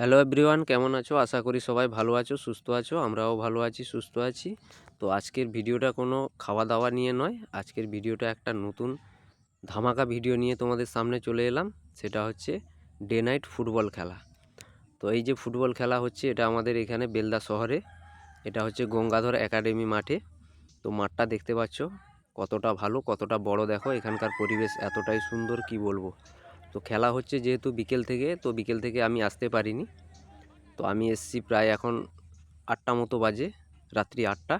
Hello everyone কেমন আছো? আশা করি সবাই ভালো আছো, সুস্থ আছো, আমরাও ভালো আছি, সুস্থ আছি। তো আজকের ভিডিওটা কোনো খাওয়া দাওয়া নিয়ে নয়, আজকের ভিডিওটা একটা নতুন ধামাকা ভিডিও নিয়ে তোমাদের সামনে চলে এলাম, সেটা হচ্ছে ডে নাইট ফুটবল খেলা। তো এই যে ফুটবল খেলা হচ্ছে, এটা আমাদের এখানে বেলদা শহরে, এটা হচ্ছে গঙ্গাধর একাডেমি মাঠে। তো মাঠটা দেখতে পাচ্ছ, কতটা ভালো, কতটা বড় দেখো, এখানকার পরিবেশ এতটাই সুন্দর, কি বলব? তো খেলা হচ্ছে যেহেতু বিকেল থেকে, তো বিকেল থেকে আমি আসতে পারিনি। তো আমি এসছি প্রায় এখন আটটা মতো বাজে, রাত্রি আটটা।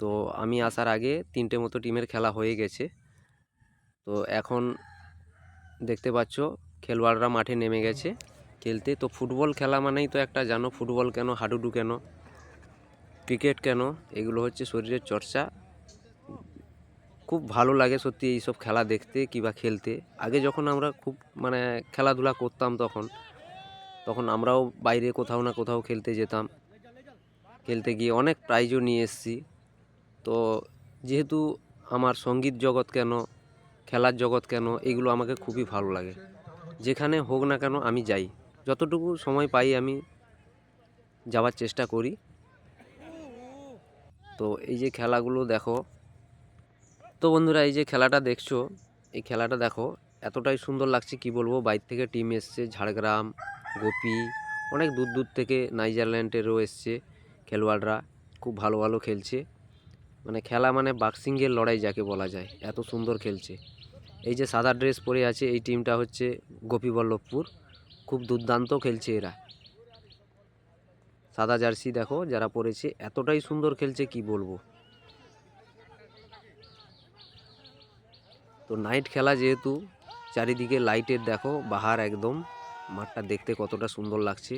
তো আমি আসার আগে তিনটে মতো টিমের খেলা হয়ে গেছে। তো এখন দেখতে পাচ্ছ, খেলোয়াড়রা মাঠে নেমে গেছে খেলতে। তো ফুটবল খেলা মানেই তো একটা, জানো ফুটবল কেন, হাডুডু কেন, ক্রিকেট কেন, এগুলো হচ্ছে শরীরের চর্চা। খুব ভালো লাগে সত্যি এইসব খেলা দেখতে কিংবা খেলতে। আগে যখন আমরা খুব মানে খেলাধুলা করতাম তখন তখন আমরাও বাইরে কোথাও না কোথাও খেলতে যেতাম। খেলতে গিয়ে অনেক প্রাইজও নিয়ে এসেছি। তো যেহেতু আমার সংগীত জগৎ কেন, খেলার জগৎ কেন, এগুলো আমাকে খুবই ভালো লাগে। যেখানে হোক না কেন আমি যাই। যতটুকু সময় পাই আমি যাওয়ার চেষ্টা করি। তো এই যে খেলাগুলো দেখো তো বন্ধুরা, এই যে খেলাটা দেখছ, এই খেলাটা দেখো, এতটাই সুন্দর লাগছে, কি বলব? বাইর থেকে টিম এসছে, ঝাড়গ্রাম, গোপী, অনেক দূর দূর থেকে নাইজারল্যান্ডেরও এসছে খেলোয়াড়রা, খুব ভালো ভালো খেলছে। মানে খেলা মানে বাক্সিংয়ের লড়াই যাকে বলা যায়, এত সুন্দর খেলছে। এই যে সাদা ড্রেস পরে আছে, এই টিমটা হচ্ছে গোপীবল্লভপুর, খুব দুর্দান্ত খেলছে এরা। সাদা জার্সি দেখো, যারা পরেছে, এতটাই সুন্দর খেলছে, কি বলব? তো নাইট খেলা যেহেতু, চারিদিকে লাইটের দেখো, বাহার একদম। মাঠটা দেখতে কতটা সুন্দর লাগছে।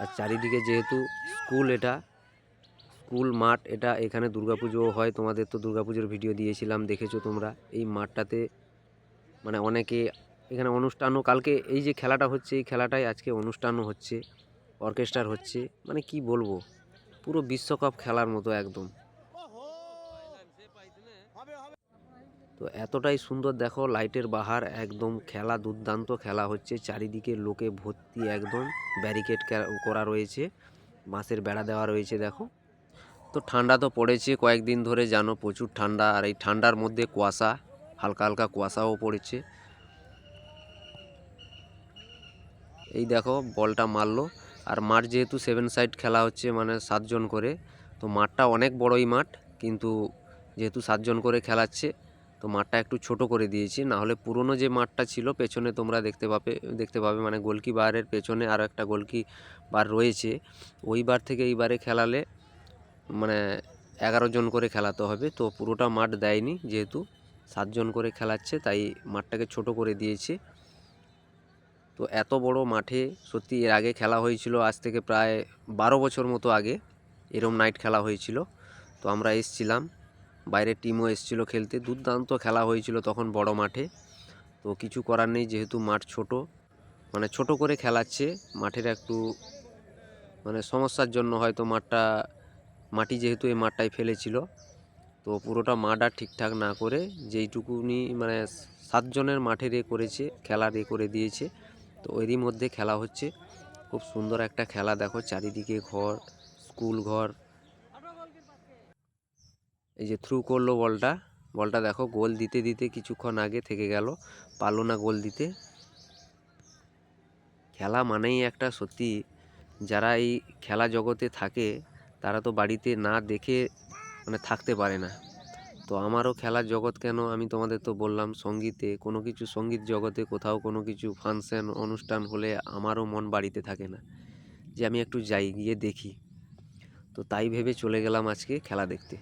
আর চারিদিকে যেহেতু স্কুল এটা স্কুল মাঠ এটা, এখানে দুর্গাপুজো হয়। তোমাদের তো দুর্গাপুজোর ভিডিও দিয়েছিলাম, দেখেছ তোমরা। এই মাঠটাতে মানে অনেকে, এখানে অনুষ্ঠানও, কালকে এই যে খেলাটা হচ্ছে, এই খেলাটাই আজকে অনুষ্ঠানও হচ্ছে অর্কেস্ট্রার হচ্ছে। মানে কি বলব? পুরো বিশ্বকাপ খেলার মতো একদম। তো এতটাই সুন্দর দেখো লাইটের বাহার, একদম খেলা, দুর্দান্ত খেলা হচ্ছে। চারিদিকে লোকে ভর্তি একদম ব্যারিকেড করা রয়েছে, বাঁশের বেড়া দেওয়া রয়েছে দেখো। তো ঠান্ডা তো পড়েছে কয়েকদিন ধরে, জানো প্রচুর ঠান্ডা, আর এই ঠান্ডার মধ্যে কুয়াশা, হালকা হালকা কুয়াশাও পড়েছে। এই দেখো বলটা মারলো, আর মাঠ যেহেতু সেভেন সাইড খেলা হচ্ছে মানে সাতজন করে, তো মাঠটা অনেক বড়ই মাঠ, কিন্তু যেহেতু সাতজন করে খেলাচ্ছে তো মাঠটা একটু ছোট করে দিয়েছি। না হলে পুরনো যে মাঠটা ছিল, পেছনে তোমরা দেখতে পাবে দেখতে পাবে মানে গোলকি বারের পেছনে আরও একটা গোলকি বার রয়েছে। ওই বার থেকে এই বারে খেলালে মানে এগারো জন করে খেলাতে হবে। তো পুরোটা মাঠ দেয়নি যেহেতু সাতজন করে খেলাচ্ছে, তাই মাঠটাকে ছোট করে দিয়েছে। তো এত বড় মাঠে সত্যি এর আগে খেলা হয়েছিল, আজ থেকে প্রায় বারো বছর মতো আগে, এরম নাইট খেলা হয়েছিল। তো আমরা এসছিলাম। বাইরের টিমও এসেছিল খেলতে। দুর্দান্ত খেলা হয়েছিল তখন বড় মাঠে। তো কিছু করার নেই, যেহেতু মাঠ ছোট মানে ছোট করে খেলাচ্ছে। মাঠের একটু মানে সমস্যার জন্য হয়তো মাঠটা, মাটি যেহেতু এই মাঠটাই ফেলেছিল। তো পুরোটা মাঠ আর ঠিকঠাক না করে যেইটুকুনি মানে সাতজনের মাঠে রে করেছে খেলা রে করে দিয়েছে। তো এরই মধ্যে খেলা হচ্ছে। খুব সুন্দর একটা খেলা, দেখো চারিদিকে ঘর, স্কুল ঘর এই যে থ্রু করল বলটা বলটা দেখো গোল দিতে দিতে কিছুক্ষণ আগে থেকে গেল, পারল না গোল দিতে। খেলা মানেই একটা সত্যি, যারা এই খেলা জগতে থাকে, তারা তো বাড়িতে না দেখে মানে থাকতে পারে না। তো আমারও খেলার জগৎ কেন আমি তোমাদের তো বললাম সঙ্গীতে, কোনো কিছু সংগীত জগতে, কোথাও কোনো কিছু ফাংশন অনুষ্ঠান হলে আমারও মন বাড়িতে থাকে না, যে আমি একটু যাই, গিয়ে দেখি। তো তাই ভেবে চলে গেলাম আজকে খেলা দেখতে।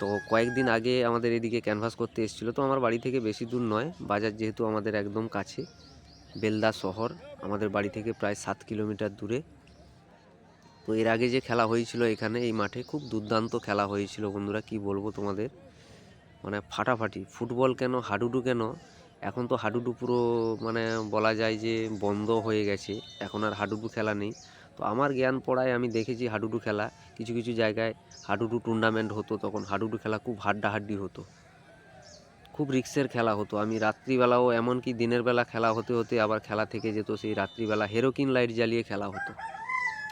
তো কয়েকদিন আগে আমাদের এদিকে ক্যানভাস করতে এসেছিল। তো আমার বাড়ি থেকে বেশি দূর নয়, বাজার যেহেতু আমাদের একদম কাছে, বেলদা শহর, আমাদের বাড়ি থেকে প্রায় সাত কিলোমিটার দূরে। তো এর আগে যে খেলা হয়েছিল এখানে, এই মাঠে খুব দুর্দান্ত খেলা হয়েছিল বন্ধুরা, কি বলব তোমাদের? মানে ফাটাফাটি, ফুটবল কেন, হাডুডু কেন? এখন তো হাডুডু পুরো মানে বলা যায় যে বন্ধ হয়ে গেছে, এখন আর হাডুডু খেলা নেই। তো আমার জ্ঞান পড়ায় আমি দেখেছি হাডুডু খেলা। কিছু কিছু জায়গায় হাডুডু টুর্নামেন্ট হতো, তখন হাডুডু খেলা খুব হাড্ডাহাড্ডি হতো। খুব রিক্সের খেলা হতো। আমি রাত্রিবেলাও এমনকি দিনের বেলা খেলা হতে হতে আবার খেলা থেকে যেত, সেই রাত্রিবেলা হেরোকিন লাইট জ্বালিয়ে খেলা হতো।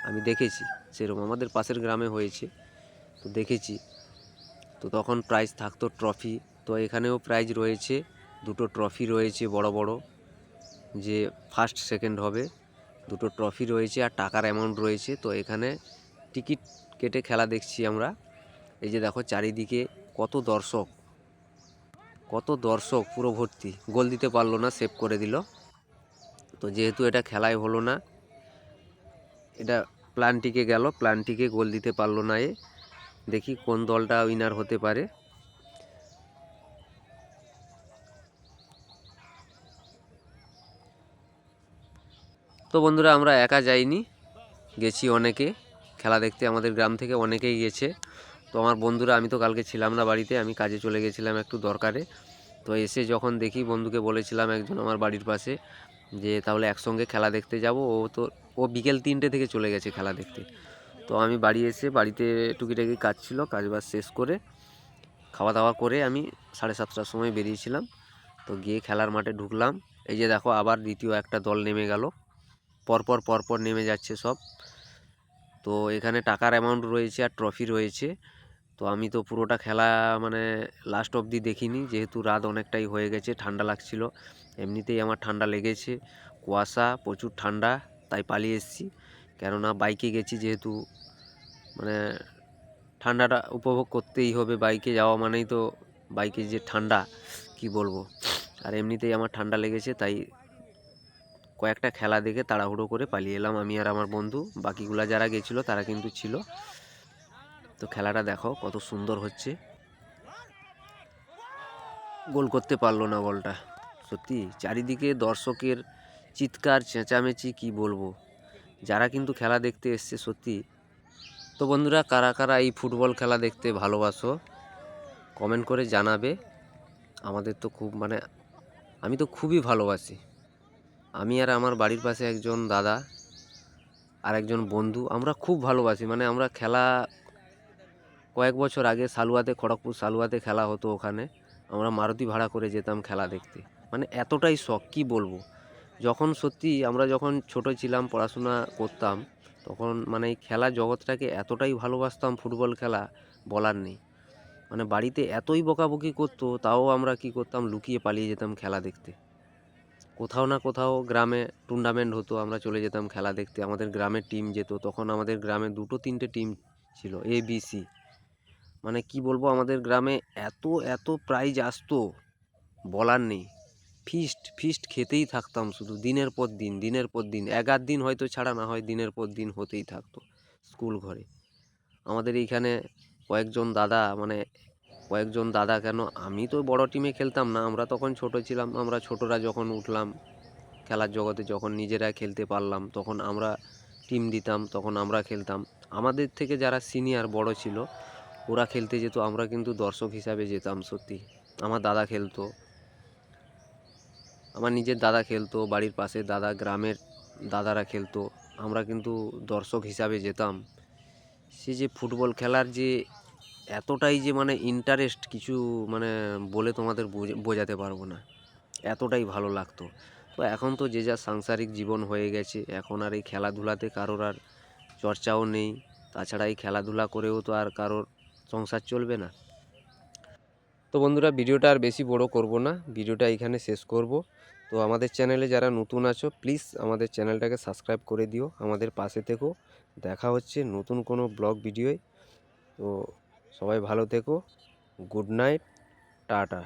আমি দেখেছি, সেরকম আমাদের পাশের গ্রামে হয়েছে। তো দেখেছি। তো তখন প্রাইজ থাকতো ট্রফি তো এখানেও প্রাইজ রয়েছে। দুটো ট্রফি রয়েছে বড় বড়। যে ফার্স্ট সেকেন্ড হবে। দুটো ট্রফি রয়েছে আর টাকার অ্যামাউন্ট রয়েছে। তো এখানে টিকিট কেটে খেলা দেখছি আমরা। এই যে দেখো চারিদিকে কত দর্শক কত দর্শক, পুরো ভর্তি। গোল দিতে পারল না সেভ করে দিল। তো যেহেতু এটা খেলায় হলো না, এটা প্ল্যানটিকে গেল। প্ল্যানটিকে গোল দিতে পারল না এ। দেখি কোন দলটা উইনার হতে পারে। তো বন্ধুরা, আমরা একা যাইনি। গেছি অনেকে। খেলা দেখতে আমাদের গ্রাম থেকে অনেকেই গেছে। তো আমার বন্ধুরা, আমি তো কালকে ছিলাম না বাড়িতে, আমি কাজে চলে গেছিলাম একটু দরকারে। তো এসে যখন দেখি বন্ধুকে বলেছিলাম একজন আমার বাড়ির পাশে যে, তাহলে একসঙ্গে খেলা দেখতে যাব। ও তো, ও বিকেল তিনটে থেকে চলে গেছে খেলা দেখতে। তো আমি বাড়ি এসে, বাড়িতে টুকিটাকি কাজ ছিল, কাজ বাজ শেষ করে খাওয়া দাওয়া করে আমি সাড়ে সাতটার সময় বেরিয়েছিলাম। তো গিয়ে খেলার মাঠে ঢুকলাম। এই যে দেখো, আবার দ্বিতীয় একটা দল নেমে গেল। পরপর পরপর নেমে যাচ্ছে সব। তো এখানে টাকার অ্যামাউন্ট রয়েছে আর ট্রফি রয়েছে। তো আমি তো পুরোটা খেলা মানে লাস্ট অবধি দেখিনি, যেহেতু রাত অনেকটাই হয়ে গেছে, ঠান্ডা লাগছিল। এমনিতেই আমার ঠান্ডা লেগেছে, কুয়াশা, প্রচুর ঠান্ডা, তাই পালিয়ে এসেছি। কেননা বাইকে গেছি যেহেতু মানে ঠান্ডাটা উপভোগ করতেই হবে। বাইকে যাওয়া মানেই তো বাইকে যে ঠান্ডা, কি বলব? আর এমনিতেই আমার ঠান্ডা লেগেছে, তাই কয়েকটা খেলা দেখে তাড়াহুড়ো করে পালিয়ে এলাম আমি আর আমার বন্ধু। বাকিগুলা যারা গেছিল তারা কিন্তু ছিল। তো খেলাটা দেখো কত সুন্দর হচ্ছে। গোল করতে পারল না বলটা। সত্যি, চারিদিকে দর্শকের চিৎকার, চেঁচামেচি, কি বলব। যারা কিন্তু খেলা দেখতে এসছে, সত্যি। তো বন্ধুরা, কারা কারা এই ফুটবল খেলা দেখতে ভালোবাসো কমেন্ট করে জানাবে। আমাদের তো খুব মানে আমি তো খুবই ভালোবাসি। আমি আর আমার বাড়ির পাশে একজন দাদা আর একজন বন্ধু, আমরা খুব ভালোবাসি। মানে আমরা খেলা কয়েক বছর আগে সালুয়াতে, খড়গপুর সালুয়াতে খেলা হতো ওখানে। আমরা মারুতি ভাড়া করে যেতাম খেলা দেখতে। মানে এতটাই শখ, কী বলব? যখন সত্যি আমরা যখন ছোট ছিলাম, পড়াশোনা করতাম, তখন মানে এই খেলা জগৎটাকে এতটাই ভালোবাসতাম, ফুটবল খেলা বলার নেই। মানে বাড়িতে এতই বকাবকি করতো, তাও আমরা কি করতাম, লুকিয়ে পালিয়ে যেতাম খেলা দেখতে। কোথাও না কোথাও গ্রামে টুর্নামেন্ট হতো, আমরা চলে যেতাম খেলা দেখতে। আমাদের গ্রামের টিম যেত, তখন আমাদের গ্রামে দুটো তিনটে টিম ছিল এ বি সি মানে কি বলব, আমাদের গ্রামে এত এত প্রাইজ আসতো, বলার নেই। ফিস্ট ফিস্ট খেতেই থাকতাম শুধু, দিনের পর দিন, দিনের পর দিন। এগার দিন হয়তো ছাড়া, না হয় দিনের পর দিন হতেই থাকতো স্কুল ঘরে। আমাদের এইখানে কয়েকজন দাদা মানে কয়েকজন দাদা, কেন? আমি তো বড় টিমে খেলতাম না। আমরা তখন ছোট ছিলাম, আমরা ছোটরা যখন উঠলাম খেলার জগতে, যখন নিজেরা খেলতে পারলাম, তখন আমরা টিম দিতাম, তখন আমরা খেলতাম। আমাদের থেকে যারা সিনিয়র বড় ছিল, ওরা খেলতে যেত, আমরা কিন্তু দর্শক হিসাবে যেতাম, সত্যি। আমার দাদা খেলতো। আমার নিজের দাদা খেলতো, বাড়ির পাশে দাদা, গ্রামের দাদারা খেলতো। আমরা কিন্তু দর্শক হিসাবে যেতাম। সে যে ফুটবল খেলার যে এতটাই যে মানে ইন্টারেস্ট কিছু মানে বলে তোমাদের বোঝা- বোঝাতে পারব না। এতটাই ভালো লাগতো। তো এখন তো যে যা সাংসারিক জীবন হয়ে গেছে, এখন আর এই খেলাধুলাতে কারোর আর চর্চাও নেই। তাছাড়া এই খেলাধুলা করেও তো আর কারোর সংসার চলবে না। তো বন্ধুরা, ভিডিওটা আর বেশি বড় করব না। ভিডিওটা এখানে শেষ করব। তো আমাদের চ্যানেলে যারা নতুন আছো প্লিজ আমাদের চ্যানেলটাকে সাবস্ক্রাইব করে দিও। আমাদের পাশে থেকো। দেখা হচ্ছে নতুন কোনো ব্লগ ভিডিওয় তো সবাই ভালো থেকো। Good night tata.